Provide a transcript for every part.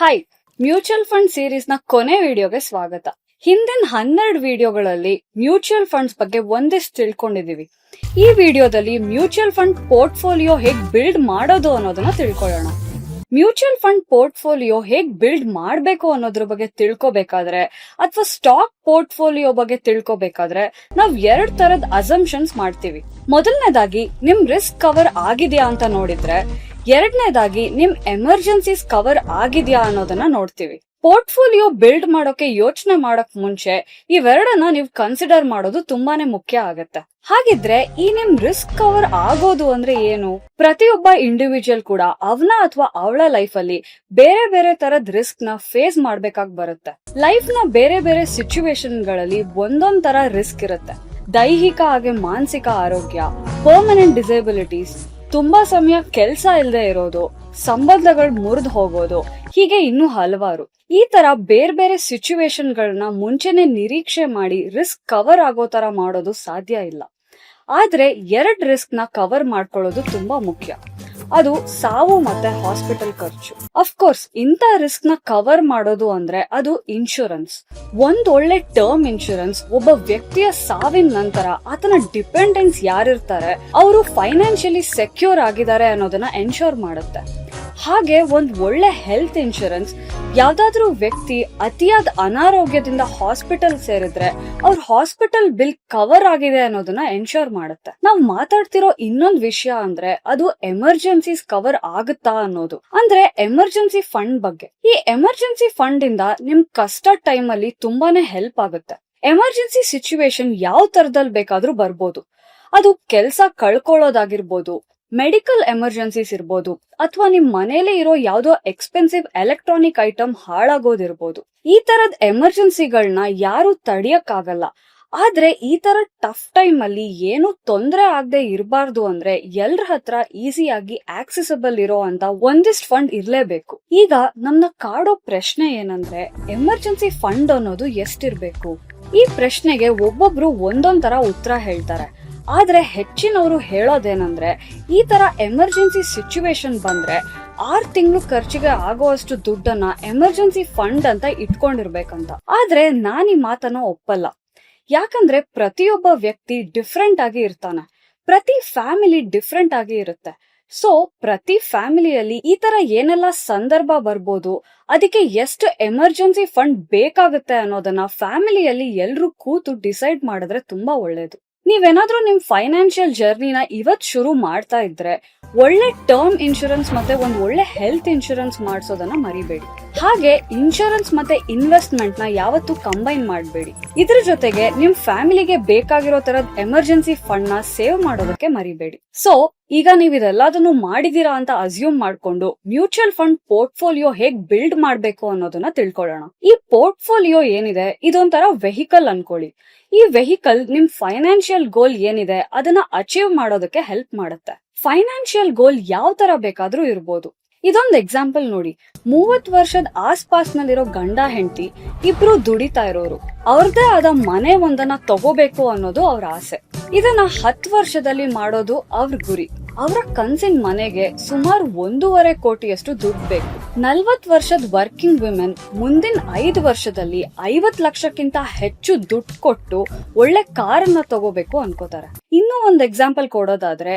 Hi mutual fund ಸೀರೀಸ್ನ ಕೊನೆ ವಿಡಿಯೋಗೆ ಸ್ವಾಗತ. ಹಿಂದಿನ ಹನ್ನೆರಡು ವಿಡಿಯೋಗಳಲ್ಲಿ ಮ್ಯೂಚುವಲ್ ಫಂಡ್ಸ್ ಬಗ್ಗೆ ಒಂದಿಷ್ಟು ತಿಳ್ಕೊಂಡಿದೀವಿ. ಈ ವಿಡಿಯೋದಲ್ಲಿ ಮ್ಯೂಚುವಲ್ ಫಂಡ್ ಪೋರ್ಟ್ಫೋಲಿಯೋ ಹೇಗ್ ಬಿಲ್ಡ್ ಮಾಡೋದು ಅನ್ನೋದನ್ನ ತಿಳ್ಕೊಳ್ಳೋಣ. ಮ್ಯೂಚುವಲ್ ಫಂಡ್ ಪೋರ್ಟ್ಫೋಲಿಯೋ ಹೇಗ್ ಬಿಲ್ಡ್ ಮಾಡಬೇಕು ಅನ್ನೋದ್ರ ಬಗ್ಗೆ ತಿಳ್ಕೊಬೇಕಾದ್ರೆ ಅಥವಾ ಸ್ಟಾಕ್ ಪೋರ್ಟ್ಫೋಲಿಯೋ ಬಗ್ಗೆ ತಿಳ್ಕೊಬೇಕಾದ್ರೆ ನಾವ್ ಎರಡ್ ತರದ ಅಸಂಪ್ಷನ್ಸ್ ಮಾಡ್ತೀವಿ. ಮೊದಲನೇದಾಗಿ, ನಿಮ್ ರಿಸ್ಕ್ ಕವರ್ ಆಗಿದೆಯಾ ಅಂತ ನೋಡಿದ್ರೆ ಎರಡನೇದಾಗಿ, ನಿಮ್ ಎಮರ್ಜೆನ್ಸೀಸ್ ಕವರ್ ಆಗಿದ್ಯಾ ಅನ್ನೋದನ್ನ ನೋಡ್ತೀವಿ. ಪೋರ್ಟ್ಫೋಲಿಯೋ ಬಿಲ್ಡ್ ಮಾಡೋಕೆ ಯೋಚನೆ ಮಾಡೋಕ್ ಮುಂಚೆ, ಇವೆರಡನ್ನ ನೀವು ಕನ್ಸಿಡರ್ ಮಾಡೋದು ತುಂಬಾನೇ ಮುಖ್ಯ ಆಗತ್ತೆ. ಹಾಗಿದ್ರೆ, ಈ ನಿಮ್ ರಿಸ್ಕ್ ಕವರ್ ಆಗೋದು ಅಂದ್ರೆ ಏನು? ಪ್ರತಿಯೊಬ್ಬ ಇಂಡಿವಿಜುವಲ್ ಕೂಡ, ಅವನ ಅಥವಾ ಅವಳ ಲೈಫ್ ಅಲ್ಲಿ ಬೇರೆ ಬೇರೆ ತರದ್ ರಿಸ್ಕ್ನ ಫೇಸ್ ಮಾಡ್ಬೇಕಾಗಿ ಬರುತ್ತೆ. ಲೈಫ್ನ ಬೇರೆ ಬೇರೆ ಸಿಚುವೇಶನ್ಗಳಲ್ಲಿ ಒಂದೊಂದ್ ತರ ರಿಸ್ಕ್ ಇರುತ್ತೆ. ದೈಹಿಕ ಹಾಗೆ ಮಾನಸಿಕ ಆರೋಗ್ಯ, ಪರ್ಮನೆಂಟ್ ಡಿಸೇಬಿಲಿಟೀಸ್ ತುಂಬಾ ಸಮಯ ಕೆಲ್ಸ ಇಲ್ಲದೆ ಇರೋದು, ಸಂಬಂಧಗಳು ಮುರಿದು ಹೋಗೋದು, ಹೀಗೆ ಇನ್ನೂ ಹಲವಾರು. ಈ ತರ ಬೇರೆ ಬೇರೆ ಸಿಚುವೇಶನ್ ಗಳನ್ನ ಮುಂಚೆನೆ ನಿರೀಕ್ಷೆ ಮಾಡಿ ರಿಸ್ಕ್ ಕವರ್ ಆಗೋ ತರ ಮಾಡೋದು ಸಾಧ್ಯ ಇಲ್ಲ. ಆದ್ರೆ ಎರಡ್ ರಿಸ್ಕ್ನ ಕವರ್ ಮಾಡ್ಕೊಳ್ಳೋದು ತುಂಬಾ ಮುಖ್ಯ. ಅದು ಸಾವು ಮತ್ತೆ ಹಾಸ್ಪಿಟಲ್ ಖರ್ಚು. ಅಫ್ಕೋರ್ಸ್ ಇಂಥ ರಿಸ್ಕ್ನ ಕವರ್ ಮಾಡೋದು ಅಂದ್ರೆ ಅದು ಇನ್ಶೂರೆನ್ಸ್ ಒಂದ್ ಒಳ್ಳೆ ಟರ್ಮ್ ಇನ್ಶೂರೆನ್ಸ್ ಒಬ್ಬ ವ್ಯಕ್ತಿಯ ಸಾವಿನ ನಂತರ ಆತನ ಡಿಪೆಂಡೆನ್ಸ್ ಯಾರಿರ್ತಾರೆ, ಅವರು ಫೈನಾನ್ಷಿಯಲಿ ಸೆಕ್ಯೂರ್ ಆಗಿದ್ದಾರೆ ಅನ್ನೋದನ್ನ ಎನ್ಶೋರ್ ಮಾಡುತ್ತೆ. ಹಾಗೆ ಒಂದು ಒಳ್ಳೆ ಹೆಲ್ತ್ ಇನ್ಶೂರೆನ್ಸ್ ಯಾವ್ದಾದ್ರೂ ವ್ಯಕ್ತಿ ಅತಿಯಾದ ಅನಾರೋಗ್ಯದಿಂದ ಹಾಸ್ಪಿಟಲ್ ಸೇರಿದ್ರೆ ಅವ್ರ ಹಾಸ್ಪಿಟಲ್ ಬಿಲ್ ಕವರ್ ಆಗಿದೆ ಅನ್ನೋದನ್ನ ಎನ್ಶೋರ್ ಮಾಡುತ್ತೆ. ನಾವು ಮಾತಾಡ್ತಿರೋ ಇನ್ನೊಂದು ವಿಷಯ ಅಂದ್ರೆ ಅದು ಎಮರ್ಜೆನ್ಸೀಸ್ ಕವರ್ ಆಗುತ್ತಾ ಅನ್ನೋದು. ಅಂದ್ರೆ ಎಮರ್ಜೆನ್ಸಿ ಫಂಡ್ ಬಗ್ಗೆ. ಈ ಎಮರ್ಜೆನ್ಸಿ ಫಂಡ್ ಇಂದ ನಿಮ್ ಕಷ್ಟ ಟೈಮ್ ಅಲ್ಲಿ ತುಂಬಾನೇ ಹೆಲ್ಪ್ ಆಗುತ್ತೆ. ಎಮರ್ಜೆನ್ಸಿ ಸಿಚುವೇಶನ್ ಯಾವ ತರದಲ್ಲಿ ಬೇಕಾದ್ರೂ ಬರ್ಬೋದು. ಅದು ಕೆಲಸ ಕಳ್ಕೊಳ್ಳೋದಾಗಿರ್ಬೋದು ಮೆಡಿಕಲ್ ಎಮರ್ಜೆನ್ಸೀಸ್ ಇರ್ಬೋದು ಅಥವಾ ನಿಮ್ ಮನೇಲಿ ಇರೋ ಯಾವ್ದೋ ಎಕ್ಸ್ಪೆನ್ಸಿವ್ ಎಲೆಕ್ಟ್ರಾನಿಕ್ ಐಟಮ್ ಹಾಳಾಗೋದಿರ್ಬೋದು. ಈ ತರದ್ ಎಮರ್ಜೆನ್ಸಿಗಳನ್ನ ಯಾರು ತಡಿಯಕ್ಕಾಗಲ್ಲ. ಆದ್ರೆ ಈ ತರ ಟಫ್ ಟೈಮ್ ಅಲ್ಲಿ ಏನು ತೊಂದರೆ ಆಗದೆ ಇರಬಾರ್ದು ಅಂದ್ರೆ ಎಲ್ರ ಹತ್ರ ಈಸಿಯಾಗಿ ಆಕ್ಸೆಸಬಲ್ ಇರೋ ಅಂತ ಒಂದಿಷ್ಟು ಫಂಡ್ ಇರ್ಲೇಬೇಕು. ಈಗ ನಮ್ನ ಕಾಡೋ ಪ್ರಶ್ನೆ ಏನಂದ್ರೆ, ಎಮರ್ಜೆನ್ಸಿ ಫಂಡ್ ಅನ್ನೋದು ಎಷ್ಟಿರ್ಬೇಕು ಈ ಪ್ರಶ್ನೆಗೆ ಒಬ್ಬೊಬ್ರು ಒಂದೊಂದ್ ತರ ಉತ್ತರ ಹೇಳ್ತಾರೆ. ಆದ್ರೆ ಹೆಚ್ಚಿನವರು ಹೇಳೋದೇನಂದ್ರೆ, ಈ ತರ ಎಮರ್ಜೆನ್ಸಿ ಸಿಚುವೇಶನ್ ಬಂದ್ರೆ ಆರ್ ತಿಂಗಳು ಖರ್ಚಿಗೆ ಆಗುವಷ್ಟು ದುಡ್ಡನ್ನ ಎಮರ್ಜೆನ್ಸಿ ಫಂಡ್ ಅಂತ ಇಟ್ಕೊಂಡಿರ್ಬೇಕಂತ. ಆದ್ರೆ ನಾನು ಈ ಮಾತನ್ನ ಒಪ್ಪಲ್ಲ. ಯಾಕಂದ್ರೆ ಪ್ರತಿಯೊಬ್ಬ ವ್ಯಕ್ತಿ ಡಿಫ್ರೆಂಟ್ ಆಗಿ ಇರ್ತಾನೆ. ಪ್ರತಿ ಫ್ಯಾಮಿಲಿ ಡಿಫ್ರೆಂಟ್ ಆಗಿ ಇರುತ್ತೆ. ಸೊ, ಪ್ರತಿ ಫ್ಯಾಮಿಲಿಯಲ್ಲಿ ಈ ತರ ಏನೆಲ್ಲ ಸಂದರ್ಭ ಬರ್ಬೋದು, ಅದಕ್ಕೆ ಎಷ್ಟು ಎಮರ್ಜೆನ್ಸಿ ಫಂಡ್ ಬೇಕಾಗುತ್ತೆ ಅನ್ನೋದನ್ನ ಫ್ಯಾಮಿಲಿಯಲ್ಲಿ ಎಲ್ರೂ ಕೂತು ಡಿಸೈಡ್ ಮಾಡಿದ್ರೆ ತುಂಬಾ ಒಳ್ಳೇದು. ನೀವೇನಾದ್ರೂ ನಿಮ್ ಫೈನಾನ್ಷಿಯಲ್ ಜರ್ನಿನ ಇವತ್ ಶುರು ಮಾಡ್ತಾ ಇದ್ರೆ, ಒಳ್ಳೆ ಟರ್ಮ್ ಇನ್ಶೂರೆನ್ಸ್ ಮತ್ತೆ ಒಂದ್ ಒಳ್ಳೆ ಹೆಲ್ತ್ ಇನ್ಶೂರೆನ್ಸ್ ಮಾಡಿಸೋದನ್ನ ಮರಿಬೇಡಿ. ಹಾಗೆ ಇನ್ಶೂರೆನ್ಸ್ ಮತ್ತೆ ಇನ್ವೆಸ್ಟ್ಮೆಂಟ್ನ ಯಾವತ್ತೂ ಕಂಬೈನ್ ಮಾಡಬೇಡಿ. ಇದ್ರ ಜೊತೆಗೆ ನಿಮ್ ಫ್ಯಾಮಿಲಿಗೆ ಬೇಕಾಗಿರೋ ತರದ್ ಎಮರ್ಜೆನ್ಸಿ ಫಂಡ್ನ ಸೇವ್ ಮಾಡೋದಕ್ಕೆ ಮರಿಬೇಡಿ. ಸೊ ಈಗ ನೀವ್ ಇದೆಲ್ಲದನ್ನು ಮಾಡಿದೀರಾ ಅಂತ ಅಸ್ಯೂಮ್ ಮಾಡ್ಕೊಂಡು ಮ್ಯೂಚುವಲ್ ಫಂಡ್ ಪೋರ್ಟ್ಫೋಲಿಯೋ ಹೇಗ್ ಬಿಲ್ಡ್ ಮಾಡ್ಬೇಕು ಅನ್ನೋದನ್ನ ತಿಳ್ಕೊಳ್ಳೋಣ. ಈ ಪೋರ್ಟ್ಫೋಲಿಯೋ ಏನಿದೆ, ಇದೊಂಥರ ವೆಹಿಕಲ್ ಅನ್ಕೊಳ್ಳಿ. ಈ ವೆಹಿಕಲ್ ನಿಮ್ ಫೈನಾನ್ಷಿಯಲ್ ಗೋಲ್ ಏನಿದೆ, ಅದನ್ನ ಅಚೀವ್ ಮಾಡೋದಕ್ಕೆ ಹೆಲ್ಪ್ ಮಾಡುತ್ತೆ. ಫೈನಾನ್ಷಿಯಲ್ ಗೋಲ್ ಯಾವ ತರ ಬೇಕಾದ್ರೂ ಇರ್ಬೋದು. ಇದೊಂದು ಎಕ್ಸಾಂಪಲ್ ನೋಡಿ. ಮೂವತ್ ವರ್ಷದ ಆಸ್ಪಾಸ್ನಲ್ಲಿರೋ ಗಂಡ ಹೆಂಡತಿ ಇಬ್ರು ದುಡಿತಾ ಇರೋರು. ಅವ್ರದೇ ಆದ ಮನೆ ಒಂದನ್ನ ತಗೋಬೇಕು ಅನ್ನೋದು ಅವ್ರ ಆಸೆ. ಇದನ್ನ ಹತ್ತು ವರ್ಷದಲ್ಲಿ ಮಾಡೋದು ಅವ್ರ ಗುರಿ. ಅವರ ಕನ್ಸಿನ ಮನೆಗೆ ಸುಮಾರು ಒಂದೂವರೆ ಕೋಟಿಯಷ್ಟು ದುಡ್ಡು ಬೇಕು. ನಲ್ವತ್ ವರ್ಷದ ವರ್ಕಿಂಗ್ ವಿಮೆನ್ ಮುಂದಿನ ಐದು ವರ್ಷದಲ್ಲಿ ಐವತ್ ಲಕ್ಷಕ್ಕಿಂತ ಹೆಚ್ಚು ದುಡ್ಡು ಕೊಟ್ಟು ಒಳ್ಳೆ ಕಾರನ್ನ ತಗೋಬೇಕು ಅನ್ಕೋತಾರೆ. ಇನ್ನೂ ಒಂದು ಎಕ್ಸಾಂಪಲ್ ಕೊಡೋದಾದ್ರೆ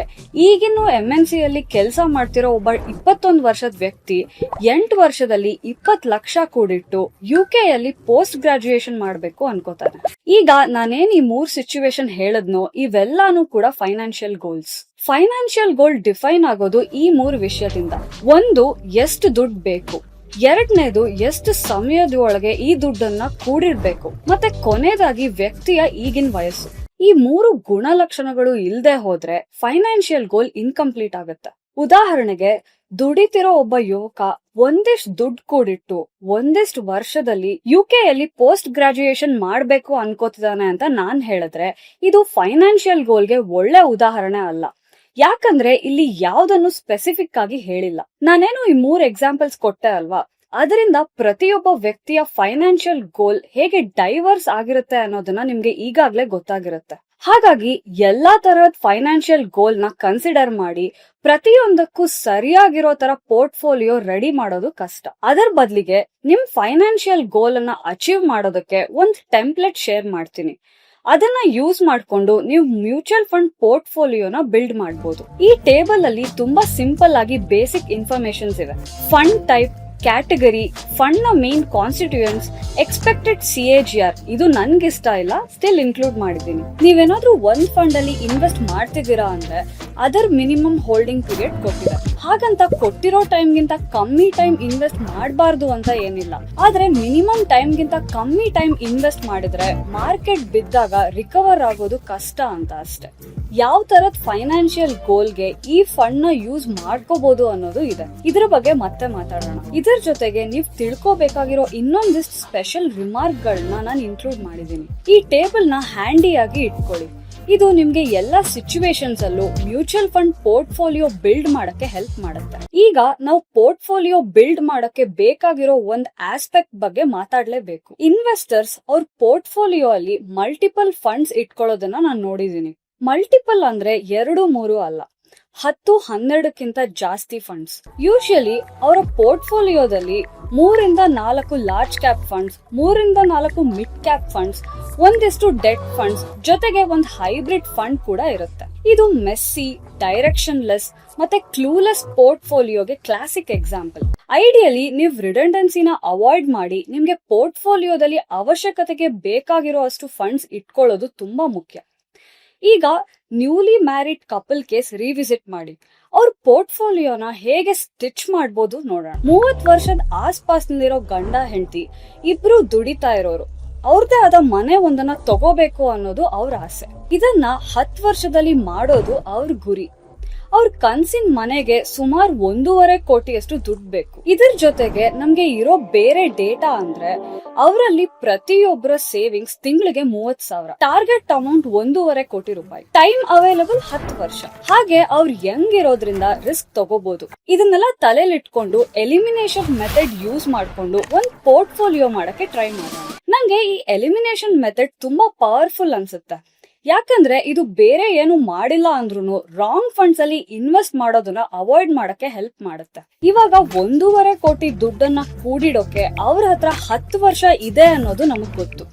ಈಗಿನ ಎಂ ಎನ್ ಸಿ ಅಲ್ಲಿ ಕೆಲಸ ಮಾಡ್ತಿರೋ ಒಬ್ಬ ಇಪ್ಪತ್ತೊಂದು ವರ್ಷದ ವ್ಯಕ್ತಿ ಎಂಟು ವರ್ಷದಲ್ಲಿ ಇಪ್ಪತ್ ಲಕ್ಷ ಕೂಡಿಟ್ಟು ಯು ಕೆ ಅಲ್ಲಿ ಪೋಸ್ಟ್ ಗ್ರಾಜುಯೇಷನ್ ಮಾಡಬೇಕು ಅನ್ಕೋತಾರೆ. ಈಗ ನಾನೇನ್ ಈ ಮೂರ್ ಸಿಚುವೇಶನ್ ಹೇಳದ್ನೋ ಇವೆಲ್ಲಾನು ಕೂಡ financial goals financial goal define ಆಗೋದು ಈ ಮೂರು ವಿಷಯದಿಂದ. ಒಂದು, ಎಷ್ಟು ದುಡ್ಡು ಬೇಕು. ಎರಡನೇದು, ಎಷ್ಟು ಸಮಯದೊಳಗೆ ಈ ದುಡ್ಡನ್ನ ಕೂಡಿರ್ಬೇಕು. ಮತ್ತೆ ಕೊನೆಯದಾಗಿ ವ್ಯಕ್ತಿಯ ಈಗಿನ ವಯಸ್ಸು. ಈ ಮೂರು ಗುಣಲಕ್ಷಣಗಳು ಇಲ್ಲದೆ ಹೋದ್ರೆ ಫೈನಾನ್ಷಿಯಲ್ ಗೋಲ್ ಇನ್ಕಂಪ್ಲೀಟ್ ಆಗುತ್ತೆ. ಉದಾಹರಣೆಗೆ, ದುಡಿತಿರೋ ಒಬ್ಬ ಯುವಕ ಒಂದಿಷ್ಟು ದುಡ್ಡು ಕೂಡಿಟ್ಟು, ಒಂದಿಷ್ಟು ವರ್ಷದಲ್ಲಿ ಯು ಯಲ್ಲಿ ಪೋಸ್ಟ್ ಗ್ರಾಜುಯೇಷನ್ ಮಾಡ್ಬೇಕು ಅನ್ಕೋತಿದ್ದಾನೆ ಅಂತ ನಾನ್ ಹೇಳಿದ್ರೆ, ಇದು ಫೈನಾನ್ಷಿಯಲ್ ಗೋಲ್ಗೆ ಒಳ್ಳೆ ಉದಾಹರಣೆ ಅಲ್ಲ. ಯಾಕಂದ್ರೆ ಇಲ್ಲಿ ಯಾವ್ದನ್ನು ಸ್ಪೆಸಿಫಿಕ್ ಆಗಿ ಹೇಳಿಲ್ಲ. ನಾನೇನು ಈ ಮೂರ್ ಎಕ್ಸಾಂಪಲ್ಸ್ ಕೊಟ್ಟೆ ಅಲ್ವಾ? ಅದರಿಂದ ಪ್ರತಿಯೊಬ್ಬ ವ್ಯಕ್ತಿಯ ಫೈನಾನ್ಷಿಯಲ್ ಗೋಲ್ ಹೇಗೆ ಡೈವರ್ಸ್ ಆಗಿರುತ್ತೆ ಅನ್ನೋದನ್ನ ನಿಮ್ಗೆ ಈಗಾಗ್ಲೇ ಗೊತ್ತಾಗಿರುತ್ತೆ. ಹಾಗಾಗಿ ಎಲ್ಲಾ ತರಹದ ಫೈನಾನ್ಷಿಯಲ್ ಗೋಲ್ನ ಕನ್ಸಿಡರ್ ಮಾಡಿ ಪ್ರತಿಯೊಂದಕ್ಕೂ ಸರಿಯಾಗಿರೋ ತರ ಪೋರ್ಟ್ಫೋಲಿಯೋ ರೆಡಿ ಮಾಡೋದು ಕಷ್ಟ. ಅದರ ಬದಲಿಗೆ ನಿಮ್ ಫೈನಾನ್ಷಿಯಲ್ ಗೋಲ್ ಅನ್ನ ಅಚೀವ್ ಮಾಡೋದಕ್ಕೆ ಒಂದ್ ಟೆಂಪ್ಲೆಟ್ ಶೇರ್ ಮಾಡ್ತೀನಿ. ಅದನ್ನ ಯೂಸ್ ಮಾಡಿಕೊಂಡು ನೀವು ಮ್ಯೂಚುವಲ್ ಫಂಡ್ ಪೋರ್ಟ್ಫೋಲಿಯೋನ ಬಿಲ್ಡ್ ಮಾಡಬಹುದು ಈ ಟೇಬಲ್ ಅಲ್ಲಿ ತುಂಬಾ ಸಿಂಪಲ್ ಆಗಿ ಬೇಸಿಕ್ ಇನ್ಫಾರ್ಮೇಶನ್ಸ್ ಇವೆ. Fund type category ಫಂಡ್ನ main constituents expected C A G R ಇದು ನನ್ಗೆ ಇಷ್ಟ ಇಲ್ಲ ಸ್ಟಿಲ್ ಇನ್ಕ್ಲೂಡ್ ಮಾಡಿದ್ದೀನಿ. ನೀವೇನಾದ್ರೂ ಒಂದ್ ಫಂಡ್ ಅಲ್ಲಿ ಇನ್ವೆಸ್ಟ್ ಮಾಡ್ತಿದ್ದೀರಾ ಅಂದ್ರೆ, ಅದರ್ ಮಿನಿಮಮ್ ಹೋಲ್ಡಿಂಗ್ ಪೀರಿಯಡ್ ಕೊಟ್ಟಿದೆ. ಹಾಗಂತ ಕೊಟ್ಟಿರೋ ಟೈಮ್ ಗಿಂತ ಕಮ್ಮಿ ಟೈಮ್ ಇನ್ವೆಸ್ಟ್ ಮಾಡಬಾರ್ದು ಅಂತ ಏನಿಲ್ಲ. ಆದ್ರೆ ಮಿನಿಮಮ್ ಟೈಮ್ ಗಿಂತ ಕಮ್ಮಿ ಟೈಮ್ ಇನ್ವೆಸ್ಟ್ ಮಾಡಿದ್ರೆ ಮಾರ್ಕೆಟ್ ಬಿದ್ದಾಗ ರಿಕವರ್ ಆಗೋದು ಕಷ್ಟ ಅಂತ ಅಷ್ಟೆ. ಯಾವ ತರದ್ ಫೈನಾನ್ಷಿಯಲ್ ಗೋಲ್ಗೆ ಈ ಫಂಡ್ನ ಯೂಸ್ ಮಾಡ್ಕೋಬಹುದು ಅನ್ನೋದು ಇದೆ. ಇದ್ರ ಬಗ್ಗೆ ಮತ್ತೆ ಮಾತಾಡೋಣ. ಇದ್ರ ಜೊತೆಗೆ ನೀವು ತಿಳ್ಕೊಬೇಕಾಗಿರೋ ಇನ್ನೊಂದಿಷ್ಟು ಸ್ಪೆಷಲ್ ರಿಮಾರ್ಕ್ ಗಳನ್ನ ನಾನು ಇನ್ಕ್ಲೂಡ್ ಮಾಡಿದ್ದೀನಿ ಈ ಟೇಬಲ್ನ ಹ್ಯಾಂಡಿಯಾಗಿ ಇಟ್ಕೊಳ್ಳಿ. ಇದು ನಿಮ್ಗೆ ಎಲ್ಲ ಸಿಚುವೇಶನ್ಸ್ ಅಲ್ಲೂ ಮ್ಯೂಚುವಲ್ ಫಂಡ್ ಪೋರ್ಟ್ಫೋಲಿಯೋ ಬಿಲ್ಡ್ ಮಾಡಕ್ಕೆ ಹೆಲ್ಪ್ ಮಾಡುತ್ತೆ. ಈಗ ನಾವು ಪೋರ್ಟ್ಫೋಲಿಯೋ ಬಿಲ್ಡ್ ಮಾಡಕ್ಕೆ ಬೇಕಾಗಿರೋ ಒಂದ್ ಆಸ್ಪೆಕ್ಟ್ ಬಗ್ಗೆ ಮಾತಾಡ್ಲೇಬೇಕು. ಇನ್ವೆಸ್ಟರ್ಸ್ ಅವ್ರ ಪೋರ್ಟ್ಫೋಲಿಯೋ ಅಲ್ಲಿ ಮಲ್ಟಿಪಲ್ ಫಂಡ್ಸ್ ಇಟ್ಕೊಳ್ಳೋದನ್ನ ನಾನು ನೋಡಿದೀನಿ. ಮಲ್ಟಿಪಲ್ ಅಂದ್ರೆ ಎರಡು, ಮೂರು ಅಲ್ಲ. ಹತ್ತು, ಹನ್ನೆರಡಕ್ಕಿಂತ ಜಾಸ್ತಿ ಫಂಡ್ಸ್ ಯೂಶಲಿ ಅವರ ಪೋರ್ಟ್ಫೋಲಿಯೋದಲ್ಲಿ ಮೂರಿಂದ ನಾಲ್ಕು ಲಾರ್ಜ್ ಕ್ಯಾಪ್ ಫಂಡ್ಸ್ ಮೂರಿಂದ ನಾಲ್ಕು ಮಿಡ್ ಕ್ಯಾಪ್ ಫಂಡ್ಸ್ ಒಂದಿಷ್ಟು ಡೆಟ್ ಫಂಡ್ಸ್ ಜೊತೆಗೆ ಒಂದು ಹೈಬ್ರಿಡ್ ಫಂಡ್ ಕೂಡ ಇರುತ್ತೆ. ಇದು ಮೆಸ್ಸಿ ಡೈರೆಕ್ಷನ್ ಲೆಸ್ ಮತ್ತೆ ಕ್ಲೂಲೆಸ್ ಪೋರ್ಟ್ಫೋಲಿಯೋಗೆ ಕ್ಲಾಸಿಕ್ ಎಕ್ಸಾಂಪಲ್ ಐಡಿಯಲಿ ನೀವು ರಿಡೆಂಡೆನ್ಸಿನ ಅವಾಯ್ಡ್ ಮಾಡಿ ನಿಮ್ಗೆ ಪೋರ್ಟ್ಫೋಲಿಯೋದಲ್ಲಿ ಅವಶ್ಯಕತೆಗೆ ಬೇಕಾಗಿರೋ ಅಷ್ಟು ಫಂಡ್ಸ್ ಇಟ್ಕೊಳ್ಳೋದು ತುಂಬಾ ಮುಖ್ಯ. ಈಗ newly married couple case revisit ಮಾಡಿ. ಅವ್ರ ಪೋರ್ಟ್ಫೋಲಿಯೋನ ಹೇಗೆ ಸ್ಟಿಚ್ ಮಾಡ್ಬೋದು ನೋಡೋಣ. ಮೂವತ್ ವರ್ಷದ ಆಸ್ಪಾಸ್ನಲ್ಲಿರೋ ಗಂಡ, ಹೆಂಡತಿ ಇಬ್ರು ದುಡಿತಾ ಇರೋರು. ಅವ್ರದೇ ಆದ ಮನೆ ಒಂದನ್ನ ತಗೋಬೇಕು ಅನ್ನೋದು ಅವ್ರ ಆಸೆ. ಇದನ್ನ ಹತ್ತು ವರ್ಷದಲ್ಲಿ ಮಾಡೋದು ಅವ್ರ ಗುರಿ. ಅವ್ರ ಕನ್ಸಿನ ಮನೆಗೆ ಸುಮಾರು ಒಂದೂವರೆ ಕೋಟಿಯಷ್ಟು ದುಡ್ಡು ಬೇಕು. ಇದರ ಜೊತೆಗೆ ನಮ್ಗೆ ಇರೋ ಬೇರೆ ಡೇಟಾ ಅಂದ್ರೆ ಅವರಲ್ಲಿ ಪ್ರತಿಯೊಬ್ಬರ ಸೇವಿಂಗ್ಸ್ ತಿಂಗಳಿಗೆ ಮೂವತ್ ಸಾವಿರ. ಟಾರ್ಗೆಟ್ ಅಮೌಂಟ್ ಒಂದೂವರೆ ಕೋಟಿ ರೂಪಾಯಿ. ಟೈಮ್ ಅವೈಲಬಲ್ ಹತ್ತು ವರ್ಷ. ಹಾಗೆ ಅವ್ರು ಯಂಗ್ ಇರೋದ್ರಿಂದ ರಿಸ್ಕ್ ತಗೋಬಹುದು ಇದನ್ನೆಲ್ಲ ತಲೆಲಿಟ್ಕೊಂಡು ಎಲಿಮಿನೇಷನ್ ಮೆಥಡ್ ಯೂಸ್ ಮಾಡ್ಕೊಂಡು ಒಂದ್ ಪೋರ್ಟ್ಫೋಲಿಯೋ ಮಾಡಕ್ಕೆ ಟ್ರೈ ಮಾಡೋಣ. ನಂಗೆ ಈ ಎಲಿಮಿನೇಷನ್ ಮೆಥಡ್ ತುಂಬಾ ಪವರ್ಫುಲ್ ಅನ್ಸುತ್ತೆ. ಯಾಕಂದ್ರೆ ಇದು ಬೇರೆ ಏನು ಮಾಡಿಲ್ಲ ಅಂದ್ರೂ ರಾಂಗ್ ಫಂಡ್ಸ್ ಅಲ್ಲಿ ಇನ್ವೆಸ್ಟ್ ಮಾಡೋದನ್ನ ಅವಾಯ್ಡ್ ಮಾಡಕ್ಕೆ ಹೆಲ್ಪ್ ಮಾಡುತ್ತೆ. ಇವಾಗ ಒಂದೂವರೆ ಕೋಟಿ ದುಡ್ಡನ್ನ ಕೂಡಿಡೋಕೆ ಅವ್ರ ಹತ್ರ ಹತ್ತು ವರ್ಷ ಇದೆ ಅನ್ನೋದು ನಮಗ್ ಗೊತ್ತು.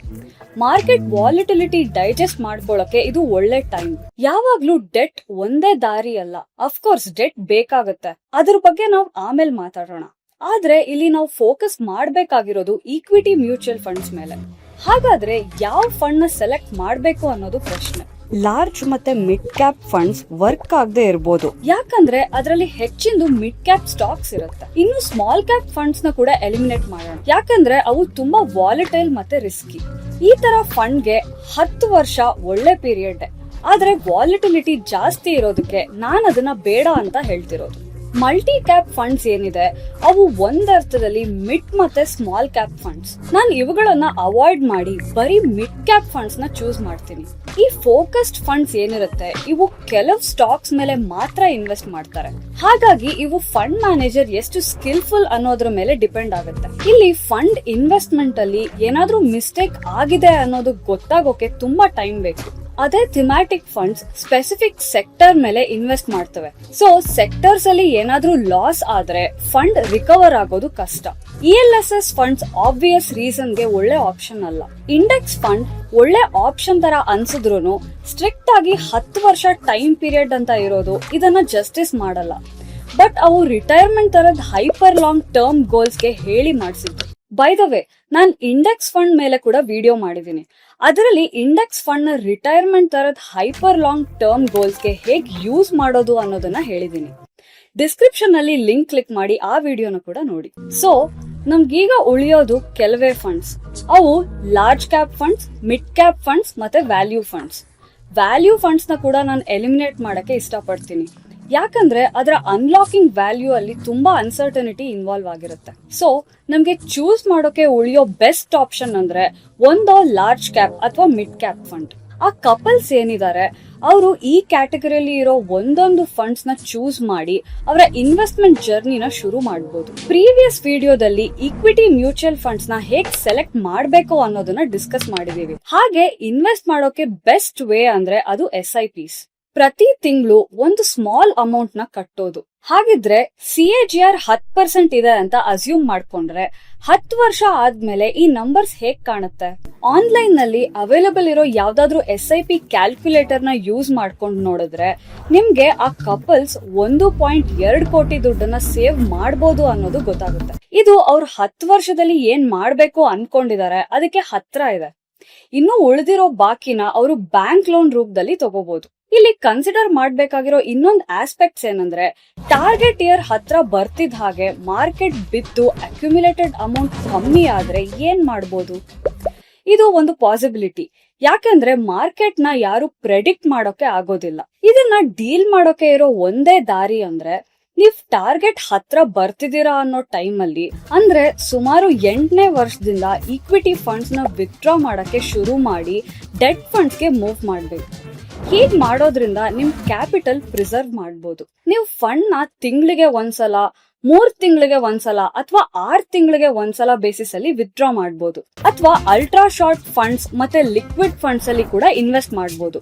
ಮಾರ್ಕೆಟ್ ವಾಲಿಟಿಲಿಟಿ ಡೈಜೆಸ್ಟ್ ಮಾಡ್ಕೊಳ್ಳೋಕೆ ಇದು ಒಳ್ಳೆ ಟೈಮ್ ಯಾವಾಗ್ಲೂ ಡೆಟ್ ಒಂದೇ ದಾರಿ ಅಲ್ಲ ಅಫ್ಕೋರ್ಸ್ ಡೆಟ್ ಬೇಕಾಗುತ್ತೆ. ಅದ್ರ ಬಗ್ಗೆ ನಾವು ಆಮೇಲೆ ಮಾತಾಡೋಣ. ಆದ್ರೆ ಇಲ್ಲಿ ನಾವು ಫೋಕಸ್ ಮಾಡ್ಬೇಕಾಗಿರೋದು ಈಕ್ವಿಟಿ ಮ್ಯೂಚುವಲ್ ಫಂಡ್ಸ್ ಮೇಲೆ. ಹಾಗಾದ್ರೆ ಯಾವ ಫಂಡ್ನ ಸೆಲೆಕ್ಟ್ ಮಾಡಬೇಕು ಅನ್ನೋದು ಪ್ರಶ್ನೆ. ಲಾರ್ಜ್ ಮತ್ತೆ ಮಿಡ್ ಕ್ಯಾಪ್ ಫಂಡ್ಸ್ ವರ್ಕ್ ಆಗದೆ ಇರಬಹುದು ಯಾಕಂದ್ರೆ ಅದರಲ್ಲಿ ಹೆಚ್ಚಿಂದು ಮಿಡ್ ಕ್ಯಾಪ್ ಸ್ಟಾಕ್ಸ್ ಇರುತ್ತೆ. ಇನ್ನು ಸ್ಮಾಲ್ ಕ್ಯಾಪ್ ಫಂಡ್ಸ್ನ ಕೂಡ ಎಲಿಮಿನೇಟ್ ಮಾಡೋಣ. ಯಾಕಂದ್ರೆ ಅವು ತುಂಬಾ ವಾಲಿಟೈಲ್ ಮತ್ತೆ ರಿಸ್ಕಿ ಈ ತರ ಫಂಡ್ಗೆ ಹತ್ತು ವರ್ಷ ಒಳ್ಳೆ ಪೀರಿಯಡ್ ಆದ್ರೆ ವಾಲಿಟಿಲಿಟಿ ಜಾಸ್ತಿ ಇರೋದಕ್ಕೆ ನಾನು ಅದನ್ನ ಬೇಡ ಅಂತ ಹೇಳ್ತಿರೋದು. ಮಲ್ಟಿ ಕ್ಯಾಪ್ ಫಂಡ್ಸ್ ಏನಿದೆ, ಅವು ಒಂದರ್ಥದಲ್ಲಿ ಮಿಡ್ ಮತ್ತೆ ಸ್ಮಾಲ್ ಕ್ಯಾಪ್ ಫಂಡ್ಸ್ ನಾನು ಇವುಗಳನ್ನ ಅವಾಯ್ಡ್ ಮಾಡಿ ಬರೀ ಮಿಡ್ ಕ್ಯಾಪ್ ಫಂಡ್ಸ್ನ ಚೂಸ್ ಮಾಡ್ತೀನಿ. ಈ ಫೋಕಸ್ಡ್ ಫಂಡ್ಸ್ ಏನಿರುತ್ತೆ, ಇವು ಕೆಲವು ಸ್ಟಾಕ್ಸ್ ಮೇಲೆ ಮಾತ್ರ ಇನ್ವೆಸ್ಟ್ ಮಾಡ್ತಾರೆ. ಹಾಗಾಗಿ ಇವು ಫಂಡ್ ಮ್ಯಾನೇಜರ್ ಎಷ್ಟು ಸ್ಕಿಲ್ಫುಲ್ ಅನ್ನೋದ್ರ ಮೇಲೆ ಡಿಪೆಂಡ್ ಆಗುತ್ತೆ. ಇಲ್ಲಿ ಫಂಡ್ ಇನ್ವೆಸ್ಟ್ಮೆಂಟ್ ಅಲ್ಲಿ ಏನಾದ್ರೂ ಮಿಸ್ಟೇಕ್ ಆಗಿದೆ ಅನ್ನೋದು ಗೊತ್ತಾಗೋಕೆ ತುಂಬಾ ಟೈಮ್ ಬೇಕು. ಅದೇ ಥಿಮ್ಯಾಟಿಕ್ ಫಂಡ್ಸ್ ಸ್ಪೆಸಿಫಿಕ್ ಸೆಕ್ಟರ್ ಮೇಲೆ ಇನ್ವೆಸ್ಟ್ ಮಾಡ್ತವೆ. ಸೊ ಸೆಕ್ಟರ್ಸ್ ಅಲ್ಲಿ ಏನಾದ್ರೂ ಲಾಸ್ ಆದ್ರೆ ಫಂಡ್ ರಿಕವರ್ ಆಗೋದು ಕಷ್ಟ. E L S S funds obvious ರೀಸನ್ಗೆ ಒಳ್ಳೆ ಆಪ್ಷನ್ ಅಲ್ಲ. ಇಂಡೆಕ್ಸ್ ಫಂಡ್ ಒಳ್ಳೆ ಆಪ್ಷನ್ ತರ ಅನ್ಸಿದ್ರು ಸ್ಟ್ರಿಕ್ಟ್ ಆಗಿ ಹತ್ತು ವರ್ಷ ಟೈಮ್ ಪೀರಿಯಡ್ ಅಂತ ಇರೋದು ಇದನ್ನ ಜಸ್ಟಿಸ್ ಮಾಡಲ್ಲ. ಬಟ್ ಅವು ರಿಟೈರ್ಮೆಂಟ್ ತರದ್ ಹೈಪರ್ ಲಾಂಗ್ ಟರ್ಮ್ ಗೋಲ್ಸ್ಗೆ ಹೇಳಿ ಮಾಡಿಸಿದ್ದು. ಬೈ ದ ವೇ ನಾನು ಇಂಡೆಕ್ಸ್ ಫಂಡ್ ಮೇಲೆ ಕೂಡ ವಿಡಿಯೋ ಮಾಡಿದ್ದೀನಿ ಅದರಲ್ಲಿ ಇಂಡೆಕ್ಸ್ ಫಂಡ್ನ ರಿಟೈರ್ಮೆಂಟ್ ತರದ ಹೈಪರ್ ಲಾಂಗ್ ಟರ್ಮ್ ಗೋಲ್ಸ್ಗೆ ಹೇಗ್ ಯೂಸ್ ಮಾಡೋದು ಅನ್ನೋದನ್ನ ಹೇಳಿದ್ದೀನಿ ಡಿಸ್ಕ್ರಿಪ್ಷನ್ ಅಲ್ಲಿ ಲಿಂಕ್ ಕ್ಲಿಕ್ ಮಾಡಿ ಆ ವಿಡಿಯೋನ ಕೂಡ ನೋಡಿ. ಸೊ ನಮ್ಗೀಗ ಉಳಿಯೋದು ಕೆಲವೇ ಫಂಡ್ಸ್ ಅವು large cap funds mid cap funds ಮತ್ತೆ ವ್ಯಾಲ್ಯೂ ಫಂಡ್ಸ್ ವ್ಯಾಲ್ಯೂ ಫಂಡ್ಸ್ನ ಕೂಡ ನಾನು ಎಲಿಮಿನೇಟ್ ಮಾಡಕ್ಕೆ ಇಷ್ಟಪಡ್ತೀನಿ. ಯಾಕಂದ್ರೆ ಅದರ ಅನ್ಲಾಕಿಂಗ್ ವ್ಯಾಲ್ಯೂ ಅಲ್ಲಿ ತುಂಬಾ ಅನ್ಸರ್ಟನಿಟಿ ಇನ್ವಾಲ್ವ್ ಆಗಿರುತ್ತೆ. ಸೊ ನಮಗೆ ಚೂಸ್ ಮಾಡೋಕೆ ಉಳಿಯೋ ಬೆಸ್ಟ್ ಆಪ್ಷನ್ ಅಂದ್ರೆ ಒಂದು ಲಾರ್ಜ್ ಕ್ಯಾಪ್ ಅಥವಾ ಮಿಡ್ ಕ್ಯಾಪ್ ಫಂಡ್ ಆ ಕಪಲ್ಸ್ ಏನಿದ್ದಾರೆ ಅವರು ಈ ಕ್ಯಾಟಗರಿಯಲ್ಲಿ ಇರೋ ಒಂದೊಂದು ಫಂಡ್ಸ್ನ ಚೂಸ್ ಮಾಡಿ ಅವರ ಇನ್ವೆಸ್ಟ್ಮೆಂಟ್ ಜರ್ನಿನ ಶುರು ಮಾಡಬಹುದು ಪ್ರೀವಿಯಸ್ ವಿಡಿಯೋದಲ್ಲಿ ಇಕ್ವಿಟಿ ಮ್ಯೂಚುವಲ್ ಫಂಡ್ಸ್ನ ಹೇಗ್ ಸೆಲೆಕ್ಟ್ ಮಾಡಬೇಕು ಅನ್ನೋದನ್ನ ಡಿಸ್ಕಸ್ ಮಾಡಿದೀವಿ. ಹಾಗೆ ಇನ್ವೆಸ್ಟ್ ಮಾಡೋಕೆ ಬೆಸ್ಟ್ ವೇ ಅಂದ್ರೆ ಅದು ಎಸ್ ಐ ಪಿಸ್ ಪ್ರತಿ ತಿಂಗಳು ಒಂದು ಸ್ಮಾಲ್ ಅಮೌಂಟ್ನ ಕಟ್ಟೋದು. ಹಾಗಿದ್ರೆ ಸಿ ಎ ಜಿ ಆರ್ ಹತ್ ಪರ್ಸೆಂಟ್ ಇದೆ ಅಂತ ಅಸ್ಯೂಮ್ ಮಾಡ್ಕೊಂಡ್ರೆ ಹತ್ತು ವರ್ಷ ಆದ್ಮೇಲೆ ಈ ನಂಬರ್ಸ್ ಹೇಗ್ ಕಾಣುತ್ತೆ? ಆನ್ಲೈನ್ನಲ್ಲಿ ಅವೈಲಬಲ್ ಇರೋ ಯಾವ್ದಾದ್ರು ಎಸ್ ಐ ಪಿ ಕ್ಯಾಲ್ಕುಲೇಟರ್ನ ಯೂಸ್ ಮಾಡ್ಕೊಂಡು ನೋಡಿದ್ರೆ ನಿಮ್ಗೆ ಆ ಕಪಲ್ಸ್ ಒಂದು ಪಾಯಿಂಟ್ ಎರಡ್ ಕೋಟಿ ದುಡ್ಡನ್ನ ಸೇವ್ ಮಾಡಬಹುದು ಅನ್ನೋದು ಗೊತ್ತಾಗುತ್ತೆ. ಇದು ಅವ್ರು ಹತ್ತು ವರ್ಷದಲ್ಲಿ ಏನ್ ಮಾಡ್ಬೇಕು ಅನ್ಕೊಂಡಿದ್ದಾರೆ ಅದಕ್ಕೆ ಹತ್ರ ಇದೆ. ಇನ್ನು ಉಳಿದಿರೋ ಬಾಕಿನ ಅವರು ಬ್ಯಾಂಕ್ ಲೋನ್ ರೂಪದಲ್ಲಿ ತಗೋಬಹುದು ಇಲ್ಲಿ ಕನ್ಸಿಡರ್ ಮಾಡಬೇಕಾಗಿರೋ ಇನ್ನೊಂದು ಆಸ್ಪೆಕ್ಟ್ಸ್ ಏನಂದ್ರೆ ಟಾರ್ಗೆಟ್ ಇಯರ್ ಹತ್ರ ಬರ್ತಿದ್ ಹಾಗೆ ಮಾರ್ಕೆಟ್ ಬಿದ್ದು ಅಕ್ಯುಮುಲೇಟೆಡ್ ಅಮೌಂಟ್ ಕಮ್ಮಿ ಆದ್ರೆ ಏನ್ ಮಾಡ್ಬೋದು? ಇದು ಒಂದು ಪಾಸಿಬಿಲಿಟಿ ಯಾಕಂದ್ರೆ ಮಾರ್ಕೆಟ್ನ ಯಾರು ಪ್ರೆಡಿಕ್ಟ್ ಮಾಡೋಕೆ ಆಗೋದಿಲ್ಲ. ಇದನ್ನ ಡೀಲ್ ಮಾಡೋಕೆ ಇರೋ ಒಂದೇ ದಾರಿ ಅಂದ್ರೆ, ನೀವ್ ಟಾರ್ಗೆಟ್ ಹತ್ರ ಬರ್ತಿದ್ದೀರಾ ಅನ್ನೋ ಟೈಮ್ ಅಲ್ಲಿ, ಅಂದ್ರೆ ಸುಮಾರು ಎಂಟನೇ ವರ್ಷದಿಂದ ಈಕ್ವಿಟಿ ಫಂಡ್ಸ್ನ ವಿತ್ಡ್ರಾ ಮಾಡಕ್ಕೆ ಶುರು ಮಾಡಿ ಡೆಟ್ ಫಂಡ್ಸ್ಗೆ ಮೂವ್ ಮಾಡ್ಬೇಕು. ಹೀಗ್ ಮಾಡೋದ್ರಿಂದ ನಿಮ್ ಕ್ಯಾಪಿಟಲ್ ಪ್ರಿಸರ್ವ್ ಮಾಡ್ಬೋದು. ನೀವು ಫಂಡ್ನ ತಿಂಗಳಿಗೆ ಒಂದ್ಸಲ, ಮೂರ್ ತಿಂಗಳಿಗೆ ಒಂದ್ಸಲ ಅಥವಾ ಆರ್ ತಿಂಗಳಿಗೆ ಒಂದ್ಸಲ ಬೇಸಿಸ್ ಅಲ್ಲಿ ವಿತ್ಡ್ರಾ ಮಾಡಬಹುದು ಅಥವಾ ಅಲ್ಟ್ರಾ ಶಾರ್ಟ್ ಫಂಡ್ಸ್ ಮತ್ತೆ ಲಿಕ್ವಿಡ್ ಫಂಡ್ಸ್ ಅಲ್ಲಿ ಕೂಡ ಇನ್ವೆಸ್ಟ್ ಮಾಡ್ಬೋದು.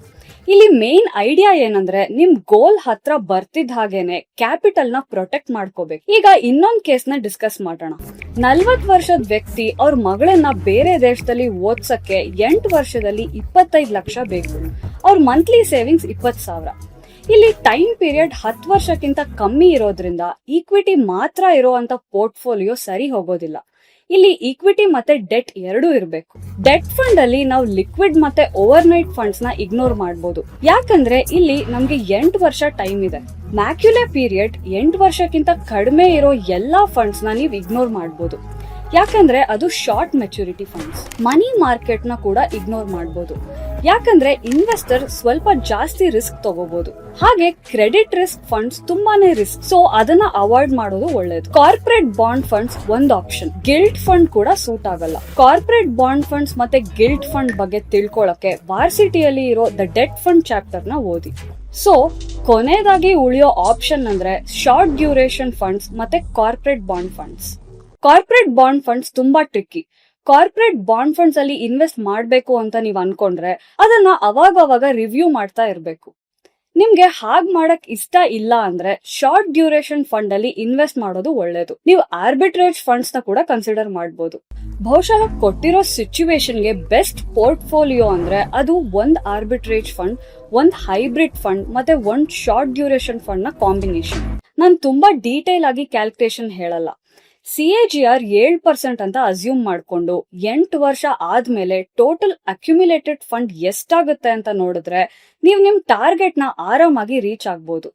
ಇಲ್ಲಿ ಮೇನ್ ಐಡಿಯಾ ಏನಂದ್ರೆ ನಿಮ್ ಗೋಲ್ ಹತ್ರ ಬರ್ತಿದ್ ಹಾಗೇನೆ ಕ್ಯಾಪಿಟಲ್ನ ಪ್ರೊಟೆಕ್ಟ್ ಮಾಡ್ಕೋಬೇಕು. ಈಗ ಇನ್ನೊಂದ್ ಕೇಸ್ನ ಡಿಸ್ಕಸ್ ಮಾಡೋಣ. ನಲ್ವತ್ ವರ್ಷದ ವ್ಯಕ್ತಿ ಅವ್ರ ಮಗಳನ್ನ ಬೇರೆ ದೇಶದಲ್ಲಿ ಓದ್ಸಕ್ಕೆ ಎಂಟು ವರ್ಷದಲ್ಲಿ ಇಪ್ಪತ್ತೈದು ಲಕ್ಷ ಬೇಕು. ಅವ್ರ ಮಂತ್ಲಿ ಸೇವಿಂಗ್ಸ್ ಇಪ್ಪತ್ ಸಾವಿರ. ಇಲ್ಲಿ ಟೈಮ್ ಪೀರಿಯಡ್ ಹತ್ತು ವರ್ಷಕ್ಕಿಂತ ಕಮ್ಮಿ ಇರೋದ್ರಿಂದ ಈಕ್ವಿಟಿ ಮಾತ್ರ ಇರುವಂತ ಪೋರ್ಟ್ಫೋಲಿಯೋ ಸರಿ ಹೋಗೋದಿಲ್ಲ. ಇಲ್ಲಿ ಈಕ್ವಿಟಿ ಮತ್ತೆ ಡೆಟ್ ಎರಡೂ ಇರಬೇಕು. ಡೆಟ್ ಫಂಡ್ ಅಲ್ಲಿ ನಾವು ಲಿಕ್ವಿಡ್ ಮತ್ತೆ ಓವರ್ ನೈಟ್ ಫಂಡ್ಸ್ನ ಇಗ್ನೋರ್ ಮಾಡಬಹುದು ಯಾಕಂದ್ರೆ ಇಲ್ಲಿ ನಮ್ಗೆ ಎಂಟು ವರ್ಷ ಟೈಮ್ ಇದೆ. ಮ್ಯಾಕ್ಯುಲೆ ಪೀರಿಯಡ್ ಎಂಟು ವರ್ಷಕ್ಕಿಂತ ಕಡಿಮೆ ಇರೋ ಎಲ್ಲಾ ಫಂಡ್ಸ್ನ ನೀವು ಇಗ್ನೋರ್ ಮಾಡಬಹುದು ಯಾಕಂದ್ರೆ ಅದು ಶಾರ್ಟ್ ಮೆಚುರಿಟಿ ಫಂಡ್ಸ್ ಮನಿ ಮಾರ್ಕೆಟ್ನ ಕೂಡ ಇಗ್ನೋರ್ ಮಾಡಬಹುದು ಯಾಕಂದ್ರೆ ಇನ್ವೆಸ್ಟರ್ ಸ್ವಲ್ಪ ಜಾಸ್ತಿ ರಿಸ್ಕ್ ತಗೋಬಹುದು ಹಾಗೆ ಕ್ರೆಡಿಟ್ ರಿಸ್ಕ್ ಫಂಡ್ಸ್ ತುಂಬಾನೇ ರಿಸ್ಕ್ ಸೊ ಅದನ್ನ ಅವಾಯ್ಡ್ ಮಾಡೋದು ಒಳ್ಳೇದು. ಕಾರ್ಪೊರೇಟ್ ಬಾಂಡ್ ಫಂಡ್ಸ್ ಒಂದು ಆಪ್ಷನ್ ಗಿಲ್ಟ್ ಫಂಡ್ ಕೂಡ ಸೂಟ್ ಆಗಲ್ಲ. ಕಾರ್ಪೊರೇಟ್ ಬಾಂಡ್ ಫಂಡ್ಸ್ ಮತ್ತೆ ಗಿಲ್ಟ್ ಫಂಡ್ ಬಗ್ಗೆ ತಿಳ್ಕೊಳಕ್ಕೆ ವಾರ್ಸಿಟಿಯಲ್ಲಿ ಇರೋ ದ ಡೆಟ್ ಫಂಡ್ ಚಾಪ್ಟರ್ನ ಓದಿ. ಸೊ ಕೊನೆಯದಾಗಿ ಉಳಿಯೋ ಆಪ್ಷನ್ ಅಂದ್ರೆ ಶಾರ್ಟ್ ಡ್ಯೂರೇಷನ್ ಫಂಡ್ಸ್ ಮತ್ತೆ corporate bond funds corporate bond funds ತುಂಬಾ ಟ್ರಿಕ್ಕಿ ಕಾರ್ಪೊರೇಟ್ ಬಾಂಡ್ ಫಂಡ್ಸ್ ಅಲ್ಲಿ ಇನ್ವೆಸ್ಟ್ ಮಾಡಬೇಕು ಅಂತ ನೀವು ಅನ್ಕೊಂಡ್ರೆ ಅದನ್ನ ಅವಾಗ ಅವಾಗ ರಿವ್ಯೂ ಮಾಡ್ತಾ ಇರಬೇಕು. ನಿಮ್ಗೆ ಹಾಗ್ ಮಾಡಕ್ ಇಷ್ಟ ಇಲ್ಲ ಅಂದ್ರೆ ಶಾರ್ಟ್ ಡ್ಯೂರೇಷನ್ ಫಂಡ್ ಅಲ್ಲಿ ಇನ್ವೆಸ್ಟ್ ಮಾಡೋದು ಒಳ್ಳೇದು. ನೀವು ಆರ್ಬಿಟ್ರೇಜ್ ಫಂಡ್ಸ್ನ ಕೂಡ ಕನ್ಸಿಡರ್ ಮಾಡಬಹುದು ಬಹುಶಃ ಕೊಟ್ಟಿರೋ ಸಿಚುವೇಶನ್ಗೆ ಬೆಸ್ಟ್ ಪೋರ್ಟ್ಫೋಲಿಯೋ ಅಂದ್ರೆ ಅದು ಒಂದ್ ಆರ್ಬಿಟ್ರೇಜ್ ಫಂಡ್ ಒಂದ್ ಹೈಬ್ರಿಡ್ ಫಂಡ್ ಮತ್ತೆ ಒಂದ್ ಶಾರ್ಟ್ ಡ್ಯೂರೇಷನ್ ಫಂಡ್ನ ಕಾಂಬಿನೇಷನ್ ನಾನು ತುಂಬಾ ಡೀಟೇಲ್ ಆಗಿ ಕ್ಯಾಲ್ಕುಲೇಷನ್ ಹೇಳಲ್ಲ. ಸಿ ಎ ಜಿ ಆರ್ ಏಳು ಪರ್ಸೆಂಟ್ ಅಂತ ಅಸ್ಯೂಮ್ ಮಾಡ್ಕೊಂಡು ಎಂಟು ವರ್ಷ ಆದ್ಮೇಲೆ ಟೋಟಲ್ ಅಕ್ಯುಮುಲೇಟೆಡ್ ಫಂಡ್ ಎಷ್ಟಾಗುತ್ತೆ ಅಂತ ನೋಡಿದ್ರೆ ನೀವು ನಿಮ್ ಟಾರ್ಗೆಟ್ನ ಆರಾಮಾಗಿ ರೀಚ್ ಆಗ್ಬೋದು.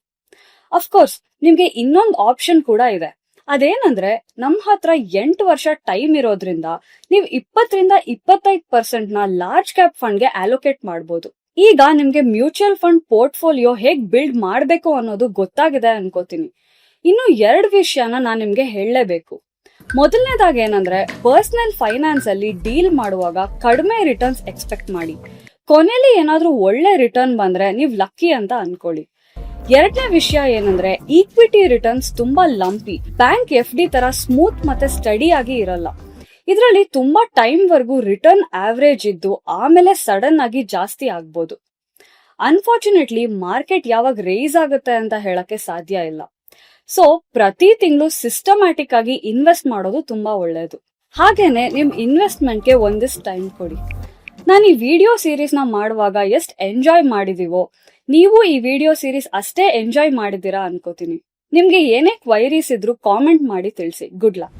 ಅಫ್ಕೋರ್ಸ್ ನಿಮ್ಗೆ ಇನ್ನೊಂದು ಆಪ್ಷನ್ ಕೂಡ ಇದೆ. ಅದೇನಂದ್ರೆ ನಮ್ ಹತ್ರ ಎಂಟು ವರ್ಷ ಟೈಮ್ ಇರೋದ್ರಿಂದ ನೀವು ಇಪ್ಪತ್ತರಿಂದ ಇಪ್ಪತ್ತೈದು ಪರ್ಸೆಂಟ್ನ ಲಾರ್ಜ್ ಕ್ಯಾಪ್ ಫಂಡ್ಗೆ ಅಲೋಕೇಟ್ ಮಾಡ್ಬೋದು. ಈಗ ನಿಮ್ಗೆ ಮ್ಯೂಚುವಲ್ ಫಂಡ್ ಪೋರ್ಟ್ಫೋಲಿಯೋ ಹೇಗ್ ಬಿಲ್ಡ್ ಮಾಡ್ಬೇಕು ಅನ್ನೋದು ಗೊತ್ತಾಗಿದೆ ಅನ್ಕೋತೀನಿ. ಇನ್ನು ಎರಡು ವಿಷಯನ ನಾನು ನಿಮಗೆ ಹೇಳಲೇಬೇಕು. ಮೊದಲನೇದಾಗಿ ಏನಂದ್ರೆ ಪರ್ಸನಲ್ ಫೈನಾನ್ಸ್ ಅಲ್ಲಿ ಡೀಲ್ ಮಾಡುವಾಗ ಕಡಿಮೆ ರಿಟರ್ನ್ಸ್ ಎಕ್ಸ್ಪೆಕ್ಟ್ ಮಾಡಿ. ಕೊನೆಯಲ್ಲಿ ಏನಾದರೂ ಒಳ್ಳೆ ರಿಟರ್ನ್ ಬಂದ್ರೆ ನೀವು ಲಕ್ಕಿ ಅಂತ ಅನ್ಕೊಳ್ಳಿ. ಎರಡನೇ ವಿಷಯ ಏನಂದ್ರೆ ಈಕ್ವಿಟಿ ರಿಟರ್ನ್ಸ್ ತುಂಬಾ ಲಂಪಿ ಬ್ಯಾಂಕ್ ಎಫ್ ಡಿ ತರ ಸ್ಮೂತ್ ಮತ್ತೆ ಸ್ಟಡಿ ಆಗಿ ಇರಲ್ಲ. ಇದರಲ್ಲಿ ತುಂಬಾ ಟೈಮ್ ವರ್ಗೂ ರಿಟರ್ನ್ ಆವರೇಜ್ ಇದ್ದು ಆಮೇಲೆ ಸಡನ್ ಆಗಿ ಜಾಸ್ತಿ ಆಗ್ಬೋದು. ಅನ್ಫಾರ್ಚುನೇಟ್ಲಿ ಮಾರ್ಕೆಟ್ ಯಾವಾಗ ರೇಸ್ ಆಗುತ್ತೆ ಅಂತ ಹೇಳಕ್ಕೆ ಸಾಧ್ಯ ಇಲ್ಲ. ಸೊ ಪ್ರತಿ ತಿಂಗಳು ಸಿಸ್ಟಮ್ಯಾಟಿಕ್ ಆಗಿ ಇನ್ವೆಸ್ಟ್ ಮಾಡೋದು ತುಂಬಾ ಒಳ್ಳೆಯದು ಹಾಗೇನೆ ನಿಮ್ ಇನ್ವೆಸ್ಟ್ಮೆಂಟ್ಗೆ ಒಂದಿಷ್ಟು ಟೈಮ್ ಕೊಡಿ. ನಾನು ಈ ವಿಡಿಯೋ ಸೀರೀಸ್ನ ಮಾಡುವಾಗ ಎಷ್ಟು ಎಂಜಾಯ್ ಮಾಡಿದೀವೋ, ನೀವು ಈ ವಿಡಿಯೋ ಸೀರೀಸ್ ಅಷ್ಟೇ ಎಂಜಾಯ್ ಮಾಡಿದ್ದೀರಾ ಅನ್ಕೋತೀನಿ. ನಿಮ್ಗೆ ಏನೇ ಕ್ವೈರೀಸ್ ಇದ್ರು ಕಾಮೆಂಟ್ ಮಾಡಿ ತಿಳಿಸಿ. Good luck